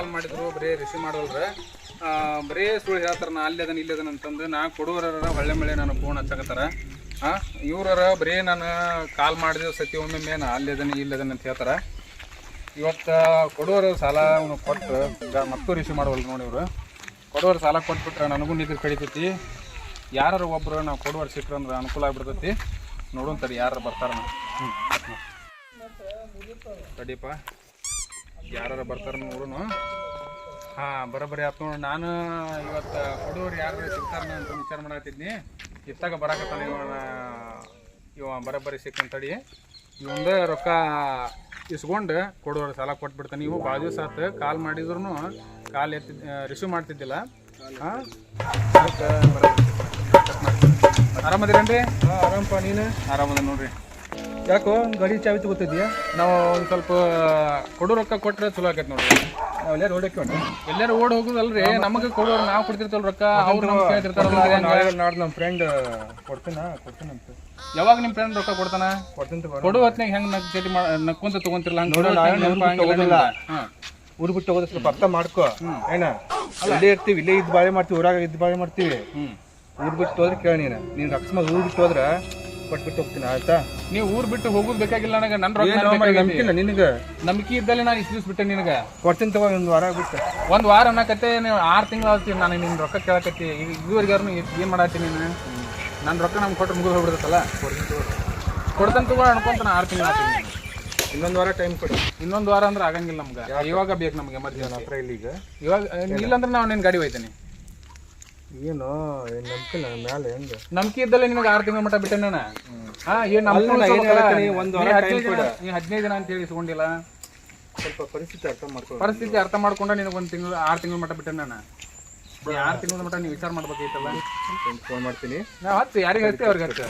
ಕಾಲ್ ಮಾಡಿದ್ರು, ಬರೀ ರಿಸೀವ್ ಮಾಡೋಲ್ರ ಬರೀ ಸುಳ್ಳು ಹೇಳ್ತಾರೆ ನಾ ಅಲ್ಲಿ ಅದನ್, ಇಲ್ಲಿ ಅಂತಂದು ನಾ ಕೊಡುವರ ಹೊಳ್ಳೆ ಮಳೆ ನಾನು ಫೋನ್ ಹಚ್ಚಕತ್ತಾರ. ಹಾಂ ಬರೀ ನಾನು ಕಾಲ್ ಮಾಡಿದ ಸತಿ ಒಮ್ಮೆ ನಾ ಅಲ್ಲಿ ಅದನ್, ಇಲ್ಲಿ ಅಂತ ಹೇಳ್ತಾರೆ. ಇವತ್ತು ಕೊಡುವರು ಸಾಲ ಕೊಟ್ಟು ಮತ್ತೂ ರಿಸೀವ್ ಮಾಡವಲ್ರಿ ನೋಡಿ ಇವರು. ಕೊಡೋರು ಸಾಲ ಕೊಟ್ಬಿಟ್ರೆ ನನಗೂ ನಿದ್ರೆ ಕಡಿತೈತಿ ಯಾರು ಒಬ್ಬರು ನಾವು ಕೊಡುವರು ಸಿಕ್ಕರು ಅಂದ್ರೆ ಅನುಕೂಲ ಆಗ್ಬಿಡ್ತೈತಿ. ನೋಡೋಣ ತಡಿ ಯಾರು ಬರ್ತಾರ ಹ್ಞೂ ತಡಿಯಪ್ಪ ಯಾರು ಬರ್ತಾರ ನೋಡೋಣ ಹಾಂ ಬರೋಬ್ಬರಿ ಆಯ್ತು ನೋಡಿ. ನಾನು ಇವತ್ತು ಕೊಡೋರು ಯಾರು ಸಿಗ್ತಾರ ಅಂತ ವಿಚಾರ ಮಾಡತ್ತಿದ್ನಿ ಇತ್ತಾಗ ಬರಾಕತ್ತಾನ ಇವ ಇವ ಬರೋಬ್ಬರಿ ಸಿಕ್ಕಂತಡಿ ಇವಂದ ರೊಕ್ಕ ಇಸ್ಕೊಂಡು ಕೊಡೋರು ಸಾಲ ಕೊಟ್ಬಿಡ್ತಾನೆ ನೀವು ಭಾಳ ದಿವಸ ಆತು ಕಾಲ್ ಮಾಡಿದ್ರು ಕಾಲ್ ಎತ್ತಿ ರಿಸೀವ್ ಮಾಡ್ತಿದ್ದಿಲ್ಲ. ಹಾಂ? ಆರಾಮದಿರೇನ್ರಿ? ಆರಾಮಪ್ಪ ನೀನು? ಆರಾಮದ ನೋಡ್ರಿ. ಯಾಕೋ ಗಾಡಿ ಚಾವಿ ಗೊತ್ತಿದ್ಯಾ? ನಾವು ಒಂದು ಸ್ವಲ್ಪ ಕೊಡೋ ರೊಕ್ಕ ಕೊಟ್ರೆ ಚಲೋ ಆಕೈತೆ ನೋಡ್ರಿ. ನಾವೆಲ್ಲ ರೋಡಕ್ಕೆ ಎಲ್ಲಾರು ಓಡ್ ಹೋಗುದಲ್ರಿ ನಮಗೆ ಕೊಡೋರು ನಾವು ಕೊಡ್ತಿರ್ತೇವಲ್ಲ ರೊಕ್ಕ ಅವ್ರು ನಮ್ಗೆ ಕೇಳ್ತಿರ್ತಾರಲ್ಲ ಹೆಂಗ? ನಾಳೆ ನಾಡ್ದು ನಮ್ಮ ಫ್ರೆಂಡ್ ಕೊಡ್ತೀನ? ಕೊಡ್ತೀನಂತ. ಯಾವಾಗ ನಿಮ್ ಫ್ರೆಂಡ್ ರೊಕ್ಕ ಕೊಡ್ತಾನ? ಕೊಡ್ತೀನಿ ಕೊಡೋ ಹೊತ್ನಾಗ ಹೆಂಗ್ ನಗ್ ಜೊತೆ ನಕ್ಕೊಂತ ತಗೊಂತಿರಲ್ಲ ಹಂಗ ಊರ್ ಬಿಟ್ಟು ಊರ್ ಬಿಟ್ಟು ಹೋಗೋದು ಸ್ವಲ್ಪ ಅರ್ಥ ಮಾಡ್ಕೋ. ಏನ? ಇಲ್ಲೇ ಇರ್ತೀವಿ ಇಲ್ಲೇ ಇದ್ ಬಾಳೆ ಮಾಡ್ತೀವಿ ಊರಾಗ ಇದ್ ಬಾಳೆ ಮಾಡ್ತೀವಿ. ಊರ್ ಬಿಟ್ಟು ಹೋದ್ರೆ ಕೇಳ ನೀನು. ನೀನು ಅಕಸ್ಮಾತ್ ಊರ್ ಬಿಟ್ಟು ಹೋದ್ರ ಕೊಟ್ಬಿಟ್ಟು ಹೋಗ್ತೀನಿ ಆಯ್ತಾ? ನೀವು ಊರ್ ಬಿಟ್ಟು ಹೋಗುದ್ ಬೇಕಾಗಿಲ್ಲ ನನಗೆ ನನ್ನ ರೊಕ್ಕ ಏನು ನನಗ್. ನಂಬಿಕೆ ಇದ್ದಲ್ಲಿ ನಾನು ಇಷ್ಟು ದಿವ್ಸ ಬಿಟ್ಟೆ ನಿನಗ. ಕೊಡ್ತೀನಿ ತಗೋ ಒಂದು ವಾರ ಬಿಟ್ಟು ಒಂದ್ ವಾರ ಅನ್ನಕತ್ತೆ ನೀವು ಆರು ತಿಂಗಳು ಆಗ್ತೀನಿ ನಾನು ನಿನ್ನ ರೊಕ್ಕ ಕೇಳಕತ್ತಿ. ಈಗ ಇದುವರೆಗೆ ಏನ್ ಮಾಡತ್ತಿ ನೀನು? ನನ್ ರೊಕ್ಕ ನಮ್ಗೆ ಕೊಟ್ರೆ ಮುಗಿದು ಹೋಗ್ಬಿಡುತ್ತಲ್ಲ? ಕೊಡ್ತಾನೆ ತಗೋ. ಅನ್ಕೊಂತ ಆರು ಆರ್ ತಿಂಗಳು ಆಗ್ತೀನಿ ಇನ್ನೊಂದು ವಾರ ಟೈಮ್ ಕೊಡಿ. ಇನ್ನೊಂದು ವಾರ ಅಂದ್ರೆ ಆಗಂಗಿಲ್ಲ ನಮ್ಗೆ. ಇವಾಗ ಬೇಕು ನಮ್ಗೆ ಎಮರ್ಜೆನ್ಸಿ ಹತ್ರ ಇಲ್ಲಿ ಈಗ ಇವಾಗ ಇಲ್ಲಾಂದ್ರೆ ನಾವು ನಿನ್ ಗಾಡಿ ಹೋಯ್ತೇನೆ ಏನು ನನ್ನ ಮ್ಯಾಲೆ ಹೆಂಗೆ? ನಂಬಿಕೆ ಇದ್ದಲ್ಲ ನಿನಗೆ ಆರು ತಿಂಗಳ ಮಟ್ಟ ಬಿಟ್ಟೆ ನಾನು. ಹಾ ಏನ್ ಒಂದ್. ನೀ ಹದಿನೈದು ದಿನ ಅಂತ ಹೇಳಿ ಇಸ್ಕೊಂಡಿಲ್ಲ. ಸ್ವಲ್ಪ ಪರಿಸ್ಥಿತಿ ಅರ್ಥ ಮಾಡ್ಕೊ. ಪರಿಸ್ಥಿತಿ ಅರ್ಥ ಮಾಡ್ಕೊಂಡ ನಿನಗೆ ಒಂದು ತಿಂಗಳು ಆರು ತಿಂಗಳ ಮಟ್ಟ ಬಿಟ್ಟೆ ನಾನು. ನೀ ಆರು ತಿಂಗಳ ಮಟ್ಟ ನೀವು ವಿಚಾರ ಮಾಡ್ಬೇಕೈತಲ್ಲ ಫೋನ್ ಮಾಡ್ತೀನಿ. ನಾ ಹತ್ತು ಯಾರಿಗೆ ಹಚ್ಚಿ ಅವ್ರಿಗೆ ಹಚ್ಚ.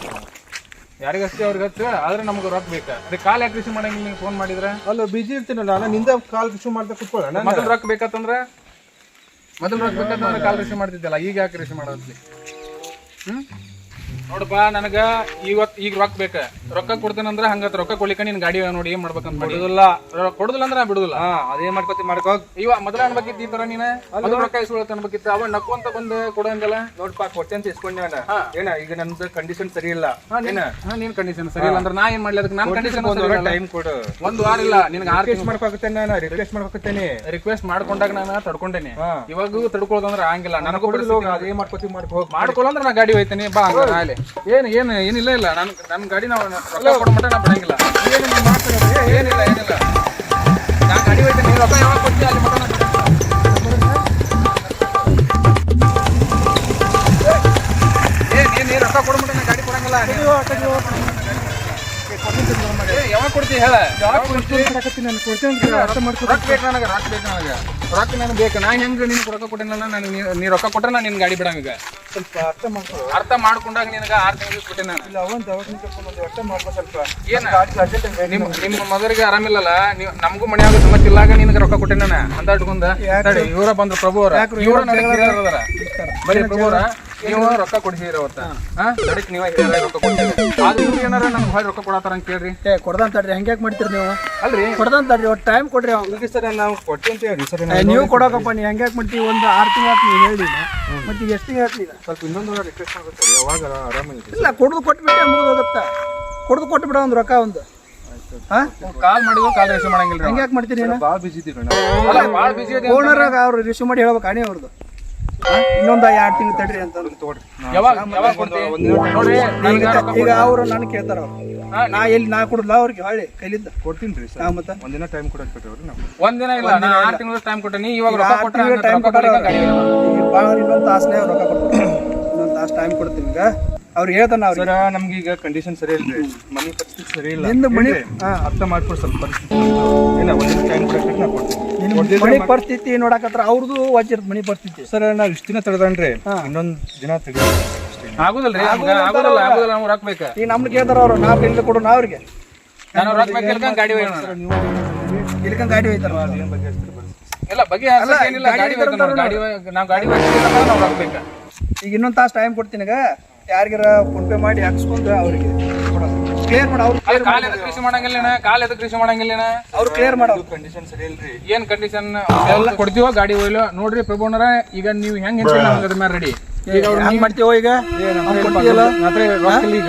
ಯಾರಿಗೆ ಹಚ್ಚಿ ಅವ್ರಿಗೆ ಹಚ್ಚ ಆದ್ರೆ ನಮ್ಗೆ ರೊಕ್ಕ ಬೇಕಾ. ಅದಕ್ಕೆ ಕಾಲ್ ಯಾಕೆ ರಿಸೀವ್ ಮಾಡಂಗಿಲ್ಲ ನೀವು ಫೋನ್ ಮಾಡಿದ್ರೆ? ಅಲ್ಲ ಬಿಜಿ ಇರ್ತೀನಲ್ಲ ನಾನು ನಿಂದ ಕಾಲ್ ರಿಸೀವ್ ಮಾಡ್ತಾ ಕುತ್ಕೊಳ್ಳೋಣ ಮೊದಲು ರೊಕ್ಕ ಬೇಕತ್ತಂದ್ರೆ ಮೊದಲು ಕಾಲ್ ರಿಸೀವ್ ಮಾಡ್ತಿದ್ದಲ್ಲ ಈಗ ಯಾಕೆ ರಿಸೀವ್ ಮಾಡೋದ್ಲಿ ಹ್ಮ್? ನೋಡಪ್ಪ ನನಗ ಇವತ್ ಈಗ ರೊಕ್ಕ ಬೇಕ. ರೊಕ್ಕ ಕೊಡ್ತೇನಂದ್ರ ಹಂಗತ್ ರೊಕ್ಕ ಕೊಡ್ಲಿಕ್ಕ ನೀನ್ ಗಾಡಿ ನೋಡಿ ಏನ್ ಮಾಡ್ಬೇಕಂತ ಮಾಡಿ. ಬಿಡುದಿಲ್ಲ. ಕೊಡುದಿಲ್ಲ ಅಂದ್ರೆ ಬಿಡುದಿಲ್ಲ. ಅದೇ ಮಾಡ್ಕೊತಿ ಮಾಡ್ಕೋ. ಇವ ಮೊದಲ ಅನ್ಬೇಕಿತ್ತು ಈ ತರ ನೀನ? ಅದು ರೊಕ್ಕ ಇಸ್ಕೊಳತ್ ಅನ್ಬೇಕಿತ್ತು. ಅವ ನಕ್ಕು ಅಂತ ಕೊಡಂಗಲ್ಲ ಕೊಡಂಗಿಲ್ಲ ನೋಡ್ಪಾ ಕೊಟ್ಟೆ ಅಂತ ಇಸ್ಕೊಂಡೆ ಏನ ಈಗ ನಂದು ಕಂಡೀಷನ್ ಸರಿ ಇಲ್ಲ. ನೀನ್ ಕಂಡೀಷನ್ ಸರಿ ಇಲ್ಲ ಅಂದ್ರೆ ನಾ ಏನ್ ಮಾಡ್ಲಿ? ಅದಕ್ಕೆ ನಾನು ಕಂಡೀಷನ್ ಒಂದು ವಾರ ಟೈಮ್ ಕೊಡು. ಒಂದ್ ವಾರ ಇಲ್ಲ. ನಿನಗೆ ಆರು ರಿಕ್ವೆಸ್ಟ್ ಮಾಡ್ಕೊಕತ್ತೇನೆ ನಾನು ರಿಕ್ವೆಸ್ಟ್ ಮಾಡ್ಕೋತೇನೆ ರಿಕ್ವೆಸ್ಟ್ ಮಾಡ್ಕೊಂಡಾಗ ನಾನು ತಡ್ಕೊಂಡೇನಿ. ಇವಾಗ ತಡ್ಕೊಳ್ಳೋದಂದ್ರೆ ಆಗಿಲ್ಲ ನನಗೂ ಅದೇ ಮಾಡ್ಕೊತಿ ಮಾಡ್ಕೋ. ಮಾಡ್ಕೊಳ್ಳೋ ಅಂದ್ರೆ ನಾ ಗಾಡಿ ಹೋಯ್ತೇನೆ ಬಾ ಆಲೆ ಏನು ಏನು ಏನಿಲ್ಲ ಇಲ್ಲ ನನ್ ನನ್ನ ಗಾಡಿ ನಾವು ರೊಕ್ಕ ಕೊಡೋ ಮಟ್ಟ ನಾ ಬಿಡಂಗಿಲ್ಲ ಏನು ನೀನ್ ಮಾತಾಡೋದು? ಏನಿಲ್ಲ ಏನಿಲ್ಲ ನಾ ಗಾಡಿ ಹೋಯ್ತೀನಿ ರೊಕ್ಕ ಯಾವಾಗ ಕೊಡ್ತೀವಿ ಅಲ್ಲಿ ಮಟ್ಟ ನಾ ಏ ನೀನ್ ನೀನ್ ರೊಕ್ಕ ಕೊಡೋ ಮಟ್ಟ ನಾ ಗಾಡಿ ಕೊಡಂಗಿಲ್ಲ ಕೊಡ್ತೀವಿ ಹೇಳ. ಯಾವಾಗ ಕೊಡ್ತೀವಿ ಮಾಡಕತ್ತೀನಿ ನಾನು ಕೊಡ್ತೇನೆ ಅಂತ ಅರ್ಥ ಮಾಡ್ಕೊ ರೊಕ್ಕ ಬೇಕು ನನಗೆ ರೊಕ್ಕ ಬೇಕು ನನಗೆ. ರೊಕ್ಕ ನನಗೆ ಬೇಕು. ನಾ ಹೆಂಗೆ ನಿನ್ಗೆ ರೊಕ್ಕ ಕೊಟ್ಟಿನಲ್ಲ ನಾನು ನೀ- ನೀ ರೊಕ್ಕ ಕೊಟ್ಟರೆ ನಾನು ನಿನ್ನ ಗಾಡಿ ಬಿಡಂಗ ಈಗ. ಸ್ವಲ್ಪ ಅರ್ಥ ಮಾಡ್ಕೊ. ಅರ್ಥ ಮಾಡ್ಕೊಂಡಾಗ ನಿನಗೆ ಆರು ತಿಂಗಳಿಗೆ ಕೊಟ್ಟೆ ನಾನು. ಇಲ್ಲ ಅವನ್ ದವಾಖಾನೆ ಕರ್ಕೊಂಡ್ ಅರ್ಥ ಮಾಡ್ಕೊ ಸ್ವಲ್ಪ. ಏನು? ನಿಮ್ಮ ನಿಮ್ಮ ಮದರಿಗೆ ಆರಾಮಿಲ್ಲಲ್ಲ ನೀವು ನಮಗೂ. ಮನೆಯಾಗ ಸಮಸ್ಯೆ ಇಲ್ಲಾಗ ನಿನಗೆ ರೊಕ್ಕ ಕೊಟ್ಟೆ ನಾನು. ಅಂತ ಇಟ್ಕೊಂಡ ಇವರ ಬಂದ್ರು ಪ್ರಭು ಅವರ. ಇವರ ನನಗೆ ಬರೀ ಪ್ರಭು ಅವರ. ನೀವು ರೊಕ್ಕ ಕೊಡ್ಸಿರಿ ಅವತ್ತ ನಡೀಕ್ ನೀವ ರೊಕ್ಕ ಕೊಡ್ತೀರಿ ಆದ್ರೆ ಇವ್ರು ಏನಾರ ನಮ್ಗೆ ಹೊಳ್ಳಿ ರೊಕ್ಕ ಕೊಡತ್ತಾರ ಅಂತ ಕೇಳ್ರಿ. ಏ ಕೊಡ್ದಂತ ತಡ್ರಿ ಹೆಂಗ್ಯಾಕ್ ಮಾಡ್ತೀರಿ ನೀವು? ಅಲ್ರಿ. ಕೊಡ್ದಂತ ತಡ್ರಿ ಒಟ್ಟು ಟೈಮ್ ಕೊಡ್ರಿ ಅವ್ರಿಗೆ ಸರ್ ನಾವು ಕೊಡ್ತೀನಿ ಅಂತ ಹೇಳಿ ಸರ್. ನೀವು ಕೊಡೋಕಪ್ಪ ನೀವು ಹೆಂಗ್ಯಾಕ್ ಮಾಡ್ತೀವಿ ಒಂದು ಆರು ತಿಂಗಳು ಆಯ್ತು ನೀವು ಹೇಳಿ ಮತ್ತೆ ಈಗ ಎಷ್ಟು ಸ್ವಲ್ಪ ಇನ್ನೊಂದು ರಿಕ್ವೆಸ್ಟ್ ಆಗುತ್ತೆ ಯಾವಾಗ ಆರಾಮಾಗಿ ಇಲ್ಲ ಕೊಡ್ದು ಕೊಟ್ಬಿಟ್ಟೆ ಮುಗಿದೋಗುತ್ತೆ. ಕೊಡ್ದು ಕೊಟ್ಬಿಡ ಒಂದು ರೊಕ್ಕ ಒಂದು. ಹಾ ಕಾಲ್ ಮಾಡಿದ್ರು ಕಾಲ್ ರಿಸೀವ್ ಮಾಡಂಗಿಲ್ಲ ಹಂಗ್ಯಾಕ್ ಮಾಡ್ತೀರಿ ಭಾಳ ಬಿಜಿ ಇದ್ದೀವಿ ಅಲ್ಲ ಭಾಳ ಬಿಸಿ ಇದೆ ಓನರ್ ಅವ್ರು ರಿಸೀವ್ ಮಾಡಿ ಹೇಳ್ಬೇಕು ಅಣಿ ಅವ್ರದ್ದು ಇನ್ನೊಂದು ಎರಡು ತಿಂಗಳು ತಡ್ರಿ ಅಂತ ತಗೊಳ್ರಿ. ಯಾವಾಗ ಯಾವಾಗ ಕೊಡ್ತೀವಿ ನೋಡ್ರಿ. ಈಗ ಈಗ ಅವರು ನಾನು ಕೇಳ್ತಾರ ಅವ್ರು. ನಾ ಎಲ್ಲಿ ನಾ ಕೊಡಲ್ಲ ಅವ್ರಿಗೆ ಹೊಳ್ಳಿ ಕೈಲಿಂದ. ಕೊಡ್ತೀನಿ ರೀ ಹಾ ಸರ್ ಮತ್ತೆ ಒಂದಿನ ಟೈಮ್ ಕೊಡಕ್ಕೆ ಬಿಟ್ರಿ ಅವ್ರು ನಾವು ಒಂದಿನ ಇಲ್ಲ ನಾನು ಆರು ತಿಂಗಳು ಟೈಮ್ ಕೊಟ್ಟೇನಿ ಇವಾಗ ರೊಕ್ಕ ಕೊಟ್ಟರೆ ಟೈಮ್ ಕೊಟ್ಟಾರ ಭಾಳ ಇನ್ನೊಂದು ತಾಸನೇ ರೊಕ್ಕ ಕೊಡ್ತೀನಿ ಇನ್ನೊಂದು ತಾಸು ಟೈಮ್ ಕೊಡ್ತೀನಿ ಈಗ. ಅವ್ರು ಹೇಳ್ತಾನ ಸರ ನಮ್ಗೆ ಈಗ ಕಂಡೀಷನ್ ಸರಿ ಇಲ್ಲ ಮನಿ ಪರಿಸ್ಥಿತಿ ಸರಿ ಇಲ್ಲ. ನಿಂದು ಮನಿ ಅರ್ಥ ಮಾಡ್ಕೊಡ್ ಸ್ವಲ್ಪ. ಪರಿಸ್ಥಿತಿ ಏನ ಒಂದಿನ ಟೈಮ್ ಕೊಡಕ್ಕೆ ನಾ ಕೊಡ್ತೀನಿ. ನಿಮ್ ಮನಿ ಪರಿಸ್ಥಿತಿ ನೋಡಕತ್ರ ಅವ್ರದ್ದು ವಜ್ರದ ಮನಿ ಪರಿಸ್ಥಿತಿ. ಸರ್ ನಾವ್ ಇಷ್ಟ ದಿನ ತಡೆದನ್ರಿ ಇನ್ನೊಂದು ಇನ್ನೊಂದ್ ದಿನ ಆಗುದಿಲ್ರಿ? ಆಗುದಿಲ್ಲ ನಾವು ನಮ್ಗೆ ಕೇಳ್ತಾರ ಅವ್ರು ನಾ ಇಲ್ಲ ಕೊಡು ನಾ ಅವ್ರಿಗೆ. ನಾನು ಗಾಡಿ ಗಾಡಿ ಹೋಯ್ತಾರ? ಬಗ್ಗೆ. ಇಲ್ಲ ಏನಿಲ್ಲ ಗಾಡಿ ನಾವು ಗಾಡಿ ನಾವು ಗಾಡಿ ನಾವು ಈಗ ಇನ್ನೊಂದ್ ತಾಸು ಟೈಮ್ ಕೊಡ್ತೀನಿ ಯಾರಿಗಾರ ಫೋನ್ ಪೇ ಮಾಡಿ ಹಾಕ್ಸ್ಕೊಂಡು ಅವ್ರಿಗೆ ಕ್ಲಿಯರ್ ಮಾಡಿ ಅವ್ರು ಅಲ್ಲ ಕಾಲ್ ಎದಕ್ ಕೃಷಿ ಮಾಡಂಗಿಲ್ಲ ಕಾಲ್ ಎದಕ್ ಕೃಷಿ ಮಾಡಂಗಿಲ್ಲ ಅವ್ರು ಕ್ಲಿಯರ್ ಮಾಡೋದು ಕಂಡೀಷನ್ ಸರಿ ಇಲ್ರಿ. ಏನ್ ಕಂಡೀಷನ್ ಎಲ್ಲ ಕೊಡ್ತೀವೋ ಗಾಡಿ ಹೋಯ್ಲೋ ನೋಡ್ರಿ ಪ್ರಭುನರ ಈಗ ನೀವು ಹೆಂಗ್ ಹೆಂಗ್ ಅದ್ರ ಮೇಲೆ ರೆಡಿ ಈಗ ಅವ್ರು ಹೆಂಗ್ ಮಾಡ್ತೀವೋ ಈಗ ಕೊಡ್ತೀಯಲ್ಲ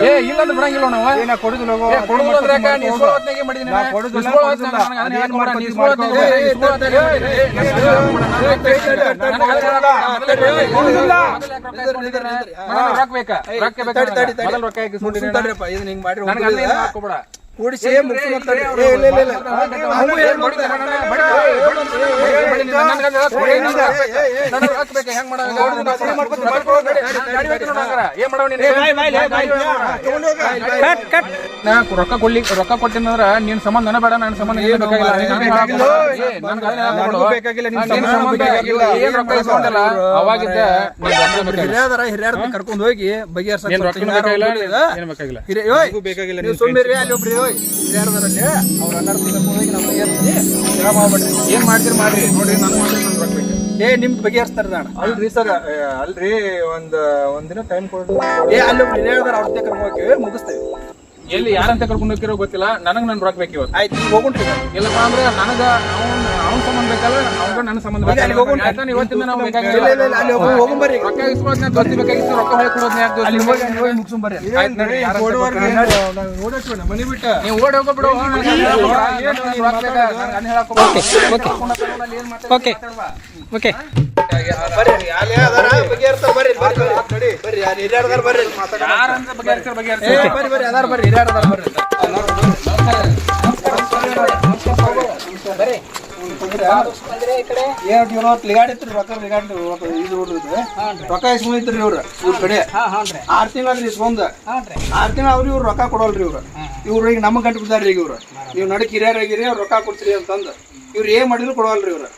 ಏ ಇಲ್ಲ ಅಂತ ಬಿಡಂಗಿಲ್ಲ ನಾವು ಕೊಡುದಿಲ್ಲ ಹೋಗೋ. ಕೊಡುದಿಲ್ಲ ಅಂದ್ರೆ ಯಾಕೆ? ನೀ ಹೊತ್ನಾಗೆ. ಕೊಡುದಿಲ್ಲ, ಹೊತ್ನಾಗೆ. ನನಗೆ ಹೊತ್ನಾಗೆ. ಮಾಡಿ, ಹೊತ್ನಾಗೆ ಮಾಡಿ. ರೊಕ್ಕ ಬೇಕಾ? ರೊಕ್ಕ ಬೇಕಾ ತಡಿ, ನನಗೆ? ತಡಿ. ಮೊದಲು ರೊಕ್ಕ ಯಾಕೆ ಇಸ್ಕೊಂಡಿದ್ದೀರ? ತಡ್ರಿಪ್ಪ, ಇದನ್ನ ಹಿಂಗ್ ಮಾಡ್ರಿ ನನಗೆ ಅಲ್ಲಿ. ಕೂಡಿಸಿ ಅವ್ನು ಏನ್ ಮಾಡ್ತಾರೆ? ನಾ ರೊಕ್ಕ ಕೊಡ್ಲಿ ರೊಕ್ಕ ಕೊಟ್ಟಿನಂದ್ರ ನಿನ್ ಸಂಬಂಧ ನನ ಬೇಡ ನನ್ನ ಸಂಬಂಧ ಏನು ಬೇಕಾಗಿಲ್ಲ. ಹಿರಿಯದಾರ ಹಿರಿಯರ ಕರ್ಕೊಂಡು ಹೋಗಿ ಏನ್ ಮಾಡ್ತೀರಿ ಮಾಡ್ರಿ. ನೋಡ್ರಿ ನನ್ ಮಾಡ್ರಿ ಏ ನಿಮ್ ಬಗೆಹರಿಸ್ತಾರೆ ಅಲ್ರಿ ಸರ್ ಅಲ್ರಿ ಒಂದ್ ಒಂದಿನ ಟೈಮ್ ಕೊಡ್ರಿ ಏ ಅಲ್ಲಿ ಹಿರಿಯರದಾರ ಅವ್ರ ಕರ್ಕೊಂಡು ಹೋಗಿ ಮುಗಿಸ್ತೇವೆ. ಎಲ್ಲಿ ಯಾರಂತ ಕರ್ಕೊಂಡು ಹೋಗಿರೋ ಗೊತ್ತಿಲ್ಲ. ನನಗ್ ನನ್ ರೊಕ್ಕ ಬೇಕು ಇವತ್ತು ಆಯ್ತು ನೀವು ಹೋಗುಂಟ್ರಿ ಇಲ್ಲಪ್ಪ ಅಂದ್ರೆ ನನಗ ಅವ್ನ ಅವ್ನ ಸಂಬಂಧ ಬೇಕಲ್ಲ ಅವ್ಗ ನನ್ನ ಸಂಬಂಧ ಈಗ ಅಲ್ಲಿ ಹೋಗೋಣ. ಬೇಕಾಗಿಲ್ಲ ಇವತ್ತಿಂದ ನಾವು ಹೋಗುಂಬರ್ರಿ. ರೊಕ್ಕ ದೋಸ್ತಿ ಬೇಕಾಗಿತ್ತು ಹೊಳೆ ಕೊಡೋದ್ನ ಯಾಕೆ ದೋಸ್ತಿ ಮುಗಿಸ್ಕೊಂಬರ್ರಿ ಮನಿ ಬಿಟ್ಟ. ನೀವು ಓಡಿ ಹೋಗ್ಬಿಡು ಓಕೆ ಓಕೆ ಲಿಗಾಡಿತ್ರಿ ರೊಕ್ಕ ಇಸ್ಕೊಂಡಿತ್ರಿ ಇವ್ರು ಇವ್ರ ಕಡೆ ಆರ್ ತಿಂಗಳ ಇಸ್ಕೊಂಡ್ ಆರ್ ತಿಂಗಳ ಅವ್ರು ಇವ್ರು ರೊಕ್ಕ ಕೊಡೋಲ್ರಿ ಇವ್ರ ಇವ್ರು ಈಗ ನಮ್ಮ ಗಂಟು ಈಗ ಇವ್ರು. ನೀವು ನಡಕ್ ಹಿರಿಯರಾಗಿರಿ, ಅವ್ರು ರೊಕ್ಕ ಕೊಡ್ತೀರಿ ಅಂತಂದು. ಇವ್ರು ಏನ್ ಮಾಡಿದ್ರು ಕೊಡೋಲ್ರಿ ಇವ್ರು.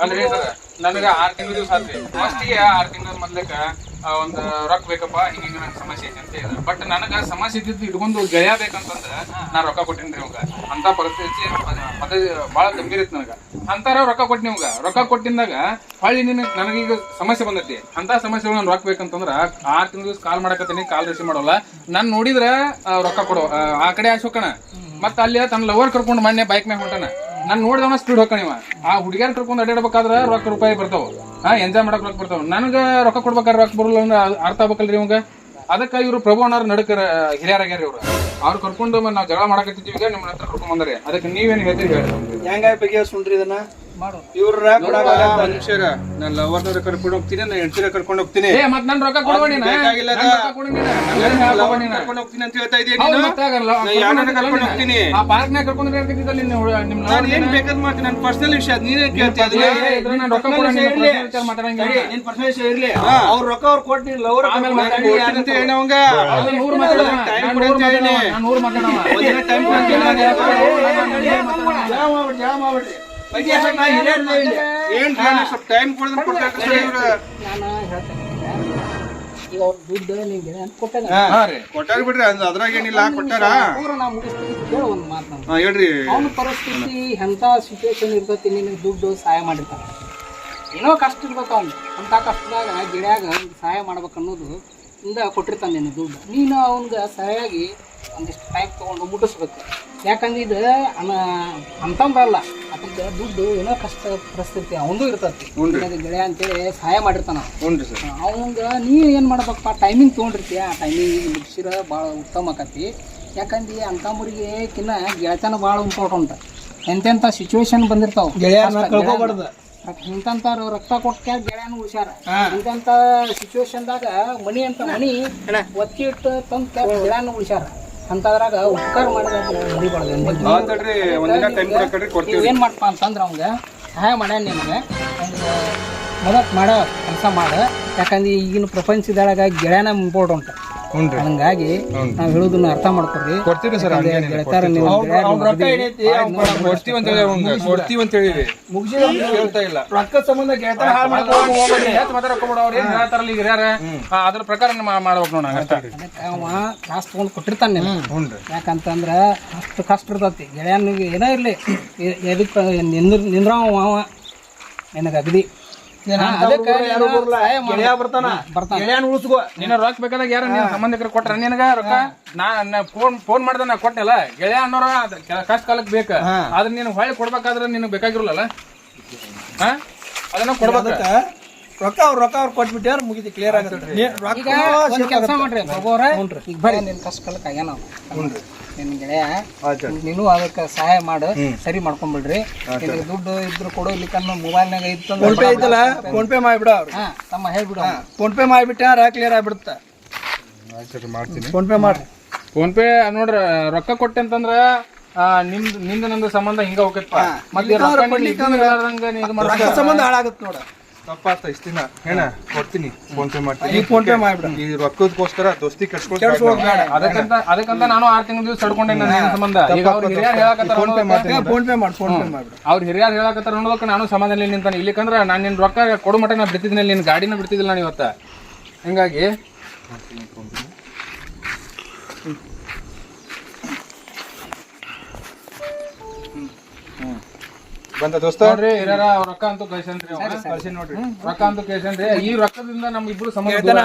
ಸರ್ ನನಗ ಆರ್ ತಿಂಗಳ ದಿವಸ ಆತ್ರಿ ಫಸ್ಟಿಗೆ ಆರ್ ತಿಂಗಳ ಮೊದ್ಲಕ್ಕ ಒಂದ್ ರೊಕ್ಕ ಬೇಕಪ್ಪ ಹಿಂಗ ನಂಗೆ ಸಮಸ್ಯೆ ಐತಿ ಅಂತ ಹೇಳಿದ್ರು. ಬಟ್ ನನಗ ಸಮಸ್ಯೆ ಇದ್ದಿದ್ದು ಇಟ್ಕೊಂಡು ಗೆಳೆಯ ಬೇಕಂತಂದ್ರ ನಾ ರೊಕ್ಕ ಕೊಟ್ಟಿನ್ರಿ ಅವಾಗ ಅಂತ ಪರಿಸ್ಥಿತಿ ಪದ ಭಾಳ ಗಂಭೀರ ಇತ್ತು ನನಗ. ಅಂತಾರ ರೊಕ್ಕ ಕೊಟ್ಟಿನಿ ಅವಾಗ ರೊಕ್ಕ ಕೊಟ್ಟಿಂದಾಗ ಹೊಳ್ಳಿ ನಿನ್ ನನಗೀಗ ಸಮಸ್ಯೆ ಬಂದೈತಿ. ಅಂತ ಸಮಸ್ಯೆ ನಾನು ರೊಕ್ಕ ಬೇಕಂತಂದ್ರ ಆರ್ ತಿಂಗಳ ದಿವಸ ಕಾಲ್ ಮಾಡಕತ್ತೀನಿ ಕಾಲ್ ರಿಸೀವ್ ಮಾಡೋಲ್ಲ. ನಾನು ನೋಡಿದ್ರ ರೊಕ್ಕ ಕೊಡು. ಆ, ಕಡೆ ಆಶೋಕಣ ಮತ್ತ ಅಲ್ಲಿ ತನ್ನ ಲವರ್ ಕರ್ಕೊಂಡು ಮೊನ್ನೆ ಬೈಕ್ ಮ್ಯಾಗ ಹೊಂಟಾನ. ನಾನ್ ನೋಡಿದವನ ಸ್ಪೀಡ್ ಹೋಗ್ಕಣಿವ ಆ ಹುಡುಗಿಯರ್ ಕರ್ಕೊಂಡು ಅಡ್ಡಾಡ್ಬೇಕಾದ್ರ ರೊಕ್ಕ ರೂಪಾಯಿ ಬರ್ತಾವ. ಹಾ ಎಂಜಾಯ್ ಮಾಡಕ್ ರೊಕ್ಕ ಬರ್ತಾವ. ನನಗ ರೊಕ್ಕ ಕೊಡ್ಬೇಕಾದ್ರೆ ರೊಕ್ಕ ಬರಲ್ಲ ಅಂದ್ರೆ ಅದ್ ಅರ್ಥ ಆಗ್ಬೇಕಲ್ರಿ ಇವಂಗ? ಅದಕ್ಕೆ ಇವರು ಪ್ರಭು ಅಣ್ಣಾರ್ ನಡಕರ ಹಿರಿಯರಾಗ್ಯಾರ ಇವ್ರು. ಅವ್ರು ಕರ್ಕೊಂಡು ನಾವು ಜಗಳ ಮಾಡಕತ್ತಿದ್ದೀವಿ ನಿಮ್ಮ ಹತ್ರ ಕರ್ಕೊಂಡ್ ಬಂದ್ರಿ. ಅದಕ್ಕೆ ನೀವೇನು ಹೇಳ್ತೀರಿ ಹೇಳಿ. ಹೆಂಗಾಯ್ ಬಗೆಹರಿಸ್ಕೊಂಡ್ರಿ ಇದನ್ನ? ಇವ್ರ ಮನುಷ್ಯರ. ನಾನು ಲವರ್ನವ್ರ ಕರ್ಕೊಂಡು ಹೋಗ್ತೀನಿ ನಾನು ಹೆಂಡತಿರ ಕರ್ಕೊಂಡು ಹೋಗ್ತೀನಿ. ಏ ಮತ್ ನನ್ ರೊಕ್ಕ ಕೊಡುವ ನೀನ ಬೇಕಾಗಿಲ್ಲ ನನ್ ರೊಕ್ಕ ಕೊಡು ನೀನು. ನನ್ ಏನ್ ಹೇಳ್ಕೊಬ ಲವರ್ ನೀನು? ಕರ್ಕೊಂಡು ಹೋಗ್ತೀನಿ ಅಂತ ಹೇಳ್ತಾ ಇದೀಯ ಹೌದು ನೀನು? ಮತ್ತೆ ಆಗಲ್ಲ. ನಾ ಯಾರನ್ನ ಕರ್ಕೊಂಡು ಹೋಗ್ತೀನಿ? ಆ ಕರ್ಕೊಂಡು ನೀವು ನಿಮ್ಮ ನಾನು ಏನ್ ಬೇಕಾದ್ ಮಾಡ್ತೀನಿ? ನನ್ನ ಪರ್ಸನಲ್ ವಿಷಯ ಅದ್ ನೀನೇ ಕೇಳ್ತೀಯ ಅದನ್ನ? ಏ, ಇದ್ರ ನಾನ್ ರೊಕ್ಕ ಕೊಡು, ನೀನು personal ವಿಚಾರ ಮಾತಾಡಂಗಿಲ್ಲ. ನಿನ್ ಪರ್ಸನಲ್ ವಿಷಯ ಇರ್ಲಿ ಅವ್ರ ರೊಕ್ಕ ಅವ್ರು ಕೊಟ್ಟು ಲವರ್ ಆಮೇಲೆ ನಾನು ಕೊಡ್ತೀನಿ ಅಂತ ಹೇಳಿ. ಅವಂಗ? ನೂರು ನಾನ್ ಕೊಡು ನೂರು ಅಂತ ಹೇಳಿ ನಾನ್ ನೂರು ಮಾತಾಡವ. ಒಂದಿನ ಟೈಮ್ ಕೊಡ್ತೀನಿ ನಾನು ಏನ್ ಸ್ವಲ್ಪ ಟೈಮ್ ಕೊಡೋದನ್ನ ಕೊಡ್ತಾರೆ ಇವ್ರು. ಹೇಳ್ತೇನೆ ಈಗ ಅವ್ರ ದುಡ್ಡು ನಿಂಗೆ ಅಂತ ಕೊಟ್ಟಾಗ ಹಾ. ರೀ. ಕೊಟ್ಟಾರ ಬಿಡ್ರಿ ಅದ್ ಅದ್ರಾಗ ಏನಿಲ್ಲ ಕೊಟ್ಟಾರ? ಅವ್ರು ನಾ ಮುಗಿಸ್ತೀನಿ ಕೇಳ ಒಂದು ಮಾತು ನಾನು ಹಾ ಹೇಳ್ರಿ. ಅವನ ಪರಿಸ್ಥಿತಿ ಎಂಥ ಸಿಚುವೇಶನ್ ಇರ್ತೈತಿ ನಿನಗೆ ದುಡ್ಡು ಸಹಾಯ ಮಾಡಿರ್ತಾನೆ. ಏನೋ ಕಷ್ಟ ಇರ್ಬೇಕು ಅವ್ನು. ಅಂಥ ಕಷ್ಟದಾಗ ಗಿಡಾಗ ಸಹಾಯ ಮಾಡ್ಬೇಕು ಅನ್ನೋದು ಇಂದ ಕೊಟ್ಟಿರ್ತಾನೆ ನಿನ್ನ ದುಡ್ಡು. ನೀನು ಅವ್ನಿಗೆ ಸರಿಯಾಗಿ ಒಂದಿಷ್ಟು ಟೈಮ್ ತಗೊಂಡು ಮುಟ್ಟಿಸ್ಬೇಕು. ಯಾಕಂದ್ರೆ ಇದು ಅನ ಅಂತಂದ್ರಲ್ಲ ದುಡ್ಡು ಏನೋ ಕಷ್ಟ ಪರಿಸ್ಥಿತಿ ಅವನು ಇರ್ತೈತಿ. ಗೆಳೆಯ ಅಂತೇಳಿ ಸಹಾಯ ಮಾಡಿರ್ತಾನ. ಹ್ಞೂ ಸರ್. ಅವಂಗ ನೀ ಏನು ಮಾಡ್ಬೇಕಪ್ಪ? ಟೈಮಿಂಗ್ ತೊಗೊಂಡಿರ್ತೀಯ? ಆ ಟೈಮಿಂಗ್ ಮುಗಿಸಿರ ಭಾಳ ಉತ್ತಮ ಆಕತಿ. ಯಾಕಂದ್ರೆ ಅಂತಮ್ಮರಿಗೆ ಮುರಿಗೆ ಕಿನ್ನ ಗೆಳತನ ಭಾಳ ಇಂಪಾರ್ಟೆಂಟ್ ಎಂತೆಂಥ ಸಿಚುವೇಶನ್ ಬಂದಿರ್ತಾವ. ಗೆಳೆಯರನ್ನ ಕಳ್ಕೊಬಾರ್ದು. ಇಂಥವ್ರು ರಕ್ತ ಕೊಟ್ಟ ಗೆಳೆಯನ ಉಳ್ಸ್ಯಾರ ಇಂಥಂಥ ಸಿಚುವೇಶನ್ದಾಗ ಮನಿ ಅಂತ ಮನಿ ಒತ್ತಿ ಇಟ್ಟು ತಂತ ಗೆಳೆಯನ ಉಳ್ಸ್ಯಾರ ಅಂಥದ್ರಾಗ ಉಪಕಾರ ಮಾಡಿದ್ರೆ ಏನು ಮಾಡಪ್ಪ ಅಂತಂದ್ರೆ ಅವಂಗ ಸಹಾಯ ಮಾಡ್ಯಾನ ನಿಮ್ಗೆ. ಮದತ್ ಮಾಡೋ ಕೆಲಸ ಮಾಡ. ಯಾಕಂದ್ರೆ ಈಗಿನ ಪ್ರಪಂಚದೊಳಗ ಗೆಳೆಯನ ಇಂಪಾರ್ಟೆಂಟ್ ಹಂಗಾಗಿ ನಾವು ಹೇಳೋದನ್ನ ಅರ್ಥ ಮಾಡ್ಕೊಡ್ರಿ. ಕೊಡ್ತೀವಿ ಸರ್ ಹಂಗೇನಿಲ್ಲ ನೀವು ಕೊಡ್ತೀವಿ ಅಂತ ಹೇಳಿ ಅವಂಗ ಕೊಡ್ತೀವಿ ಅಂತ ಹೇಳಿವಿ ಮುಗಿಸಿದ ಕೇಳ್ತಾ ಇಲ್ಲ. ರೊಕ್ಕ ಸಂಬಂಧ ಗೆಳತರ ಹಾಳು ಮಾಡ್ಕೊಂಡು ಏನ್ ಹೇಳ್ತಾರಲ್ಲ ಈಗ ಅದ್ರ ಪ್ರಕಾರ ಮಾ- ಮಾಡ್ಬೇಕು ನೋಡ ಅಷ್ಟ ಅದಕ್ಕೆ ಅವ ಕಾಸು ತೊಗೊಂಡು ಕೊಟ್ಟಿರ್ತಾನೆ ನೀನು ಯಾಕಂತಂದ್ರೆ ಅಷ್ಟು ಕಷ್ಟ ಇರ್ತೈತಿ. ಗೆಳೆಯನಿಗೆ ಏನೋ ಇರಲಿ ಎದಕ್ಕೆ ನಿಂದ್ರ ನಿಂದ್ರವ ಅವ. ನಿನಗೆ ಅಗದಿ. ನಿನ್ನ ರೊಕ್ಕ ಬೇಕಾದಾಗ ಯಾರ ನಿನ್ನ ಸಂಬಂಧಿಕರು ಕೊಟ್ರ. ನಿನಗ ರೊಕ್ಕ? ನಾ ಫೋನ್ ಫೋನ್ ಮಾಡ್ದೆ ನಾ ಕೊಟ್ಟೆಲ್ಲ ಗೆಳೆಯ ಅನ್ನೋರ ಕಷ್ಟ ಕಾಲಕ್ಕೆ ಬೇಕ. ಆದ್ರೆ ನೀನು ಹೊಳ್ಳಿ ಕೊಡ್ಬೇಕಾದ್ರೆ ನಿನಗೆ ಬೇಕಾಗಿರಲ್ಲ ಹಾ? ಅದನ್ನ ಕೊಡ್ಬೇಕ. ರೊಕ್ಕ ಅವ್ರ ರೊಕ್ಕ ಅವ್ರು ಕೊಟ್ಬಿಟ್ಟಾರ ಮುಗಿದು ಕ್ಲಿಯರ್ ಆಗುತ್ತೆ ನೀ- ರೊಕ್ಕ ಈಗ ಒಂದ್ ಕೆಲಸ ಮಾಡ್ರಿ ಪ್ರಭುವ್ರ ಈಗ ಬರ್ರಿ ನಿನ್ ಕಷ್ಟ ಕಾಲಕ್ಕೆ ಆಗ್ಯಾನ. ನಿನ್ ಗೆಳೆಯ ನೀನು ಅದಕ್ಕೆ ಸಹಾಯ ಮಾಡು ಸರಿ ಮಾಡ್ಕೊಂಡ್ಬಿಡ್ರಿ ನಿನಗೆ ದುಡ್ಡು ಇದ್ರು ಕೊಡು ಮೊಬೈಲ್ ಮೊಬೈಲ್ನಾಗ ಇತ್ತು ಫೋನ್ ಪೇ ಐತಲ್ಲ? ಫೋನ್ ಪೇ ಮಾಡಿಬಿಡ ಅವ್ರು. ಹಾ ತಮ್ಮ ಹೇಳ್ಬಿಡು ಫೋನ್ ಪೇ ಮಾಡಿಬಿಟ್ಟಾರ ಕ್ಲಿಯರ್ ಆಗ್ಬಿಡುತ್ತೆ. ಮಾಡ್ತೀನಿ. ಫೋನ್ ಪೇ ಮಾಡ್ರಿ. ಫೋನ್ ಪೇ ನೋಡ್ರ ರೊಕ್ಕ ಕೊಟ್ಟೆ ಅಂತಂದ್ರ ಆ, ನಿಮ್ದು ನಿಂದ ನಂದು ಸಂಬಂಧ ಹಿಂಗ ಹೋಗೈತಪ್ಪ ಮತ್ತೆ ರೊಕ್ಕ. ರೊಕ್ಕ ಸಂಬಂಧ ಹಾಳಾಗುತ್ತೆ ನೋಡ. ತಪ್ಪಾತ ಇಷ್ಟ ದಿನ. ಏನ ಕೊಡ್ತೀನಿ. ಫೋನ್ ಪೇ ಮಾಡ್ತೀನಿ. ಈ ಫೋನ್ ಪೇ ಮಾಡಿಬಿಡ. ಈ ರೊಕ್ಕದಗೋಸ್ಕರ ದೋಸ್ತಿ ಕಟ್ಸ್ಕೊಳ್ತಾ ಅದಕ್ಕಂತ ಅದಕ್ಕಂತ ನಾನು ಆರು ತಿಂಗಳ ದಿವಸ ತಡ್ಕೊಂಡೆ ನನ್ನ ನಿನ್ನ ಸಂಬಂಧ? ಈಗ ಅವ್ರ ಹಿರಿಯರ್ ಹೇಳಕತ್ತಾರ ನೋಡ್ಬೇಕು ಫೋನ್ ಪೇ ಮಾಡಿ ಫೋನ್ ಪೇ ಮಾಡಿಬಿಡ ಅವ್ರ ಹಿರಿಯರ್ ಹೇಳಕತ್ತಾರ ಅನ್ನೋದಕ್ಕೆ ನಾನು ಸಮಾಧಾನ ನಿಂತಾನೆ. ಇಲ್ಲಿಕಂದ್ರ ನಾನು ನಿನ್ ರೊಕ್ಕ ಕೊಡು ಮಟ್ಟ ನಾ ಬಿಡ್ತಿದ್ದೀನಿ ನಿನ್ ಗಾಡಿನ ಬಿಡ್ತಿದ್ದಿಲ್ಲ ನಾನು ಇವತ್ತ. ಹಿಂಗಾಗಿ ಬಂದ ದೋಸ್ತ? ನೋಡ್ರಿ ಹಿರಿಯರ ಅವ್ರ ರೊಕ್ಕ ಅಂತೂ ಕಳ್ಸನ್ರಿ ಕಳ್ಸಿ ನೋಡ್ರಿ. ರೊಕ್ಕ ಅಂತೂ ಕಳ್ಸನ್ರಿ ಈ ರೊಕ್ಕದಿಂದ ನಮ್ ಇಬ್ರು ಸಂಬಂಧ ದೂರ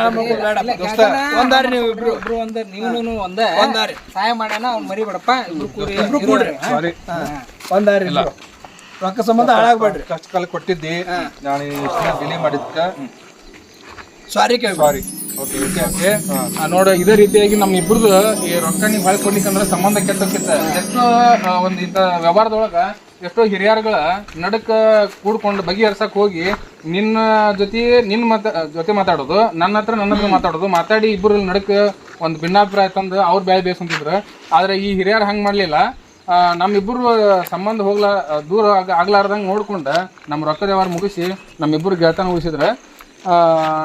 ಒಂದಾರಿ ನೀವು ಇಬ್ರು ಇಬ್ರು ಒಂದ ನೀನು ಒಂದ ಸಹಾಯ ಮಾಡ್ಯಾನ ಅವ್ನು ಮರಿಬೇಡಪ್ಪ. ಇಬ್ರು ಕೂಡಿ ಇಬ್ರು ಕೂಡ್ರಿ. ಸಾರಿ ಒಂದಾರಿ ಇಬ್ರು. ರೊಕ್ಕ ಸಂಬಂಧ ಹಾಳಾಗ್ಬೇಡ್ರಿ. ಕಷ್ಟ ಕಾಲ ಕೊಟ್ಟಿದ್ದಿ. ನಾನು ಇಷ್ಟ ಡಿಲೇ ಮಾಡಿದ್ಕ ಸಾರಿ ಕೇಳಿ ಸಾರಿ ಓಕೆ ಓಕೆ ನೋಡು, ಇದೇ ರೀತಿಯಾಗಿ ನಮ್ಮ ಇಬ್ರದ್ದು ಈ ರೊಕ್ಕ ನೀವು ಹೊಳ್ ಸಂಬಂಧ ಕೆಟ್ಟಕ್ಕಿತ್ತ ಎಷ್ಟೋ ಒಂದು ಇಂಥ ವ್ಯವಹಾರದೊಳಗ ಎಷ್ಟೋ ಹಿರಿಯರ್ಗಳ ನಡಕ ಕೂಡ್ಕೊಂಡು ಬಗೆಹರ್ಸಕ್ ಹೋಗಿ ನಿನ್ನ ಜೊತೆ ನಿನ್ನ ಮತ, ಜೊತೆ ಮಾತಾಡೋದು, ನನ್ನ ಹತ್ರ ನನ್ನ ಹತ್ರ ಮಾತಾಡೋದು, ಮಾತಾಡಿ ಇಬ್ಬರು ನಡಕ ಒಂದು ಭಿನ್ನಾಭಿಪ್ರಾಯ ತಂದು ಅವ್ರ ಬ್ಯಾಳೆ ಬೇಸಂತಿದ್ರು ಆದ್ರೆ ಈ ಹಿರಿಯರು ಹಂಗ್ ಮಾಡಲಿಲ್ಲ. ನಮ್ಮಿಬ್ಬರು ಸಂಬಂಧ ಹೋಗ್ಲಾ, ದೂರ ಆಗ ಆಗ್ಲಾರ್ದಂಗ್ ನೋಡ್ಕೊಂಡ ನಮ್ಮ ರೊಕ್ಕದ ವ್ಯವಹಾರ ಮುಗಿಸಿ ನಮ್ಮಿಬ್ಬರು ಗೆಳತನ ಉಳಿಸಿದ್ರೆ.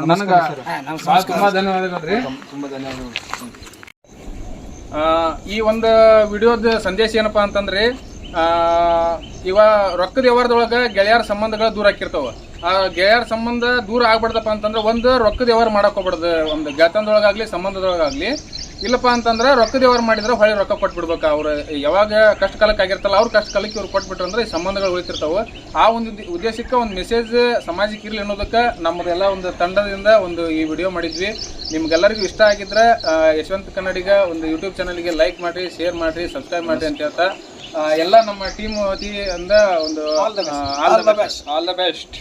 ನನಗ ಭಾಳ ತುಂಬಾ ಧನ್ಯವಾದಗಳು ರೀ. ತುಂಬಾ ಧನ್ಯವಾದಗಳು. ಆ, ಈ ಒಂದು ವಿಡಿಯೋದ ಸಂದೇಶ ಏನಪ್ಪ ಅಂತಂದ್ರೆ ಆ, ಇವ ರೊಕ್ಕದ ವ್ಯವಹಾರದೊಳಗ ಗೆಳೆಯರ ಸಂಬಂಧಗಳು ದೂರ ಆಕಿರ್ತಾವ ಆ ಗೆಳೆಯರ ಸಂಬಂಧ ದೂರ ಆಗ್ಬಾರ್ದಪ್ಪ ಅಂತಂದ್ರೆ ಒಂದು ರೊಕ್ಕದ ವ್ಯವಹಾರ ಮಾಡಕ್ ಹೋಗ್ಬಾರ್ದು. ಒಂದು ಗೆಳತನದೊಳಗಾಗ್ಲಿ ಸಂಬಂಧದೊಳಗಾಗ್ಲಿ. ಇಲ್ಲಪ್ಪ ಅಂತಂದ್ರೆ ರೊಕ್ಕದ ವ್ಯವಹಾರ ಮಾಡಿದ್ರೆ ಹೊಳೆ ರೊಕ್ಕ ಕೊಟ್ಬಿಡ್ಬೇಕು. ಅವ್ರು ಯಾವಾಗ ಕಷ್ಟ ಕಾಲಕ್ಕೆ ಆಗಿರ್ತಲ್ಲ ಅವ್ರ ಕಷ್ಟ ಕಾಲಕ್ಕೆ ಇವ್ರು ಕೊಟ್ಬಿಟ್ರು ಅಂದ್ರೆ ಈ ಸಂಬಂಧಗಳು ಉಳಿತಿರ್ತಾವೆ. ಆ ಒಂದು ಉದ್ದೇ- ಉದ್ದೇಶಕ್ಕೆ ಒಂದು ಮೆಸೇಜ್ ಸಮಾಜಕ್ಕೆ ಇರಲಿ ಅನ್ನೋದಕ್ಕೆ ನಮ್ಮದೆಲ್ಲ ಒಂದು ತಂಡದಿಂದ ಒಂದು ಈ ವಿಡಿಯೋ ಮಾಡಿದ್ವಿ. ನಿಮ್ಗೆಲ್ಲರಿಗೂ ಇಷ್ಟ ಆಗಿದ್ರೆ ಯಶವಂತ ಕನ್ನಡಿಗ ಒಂದು ಯೂಟ್ಯೂಬ್ ಚಾನಲ್ಗೆ ಲೈಕ್ ಮಾಡಿ ಶೇರ್ ಮಾಡಿ ಸಬ್ಸ್ಕ್ರೈಬ್ ಮಾಡಿ ಅಂತ ಹೇಳ್ತಾ ಎಲ್ಲ ನಮ್ಮ ಟೀಮ್ ವತಿಯಿಂದ ಒಂದು all the best all the best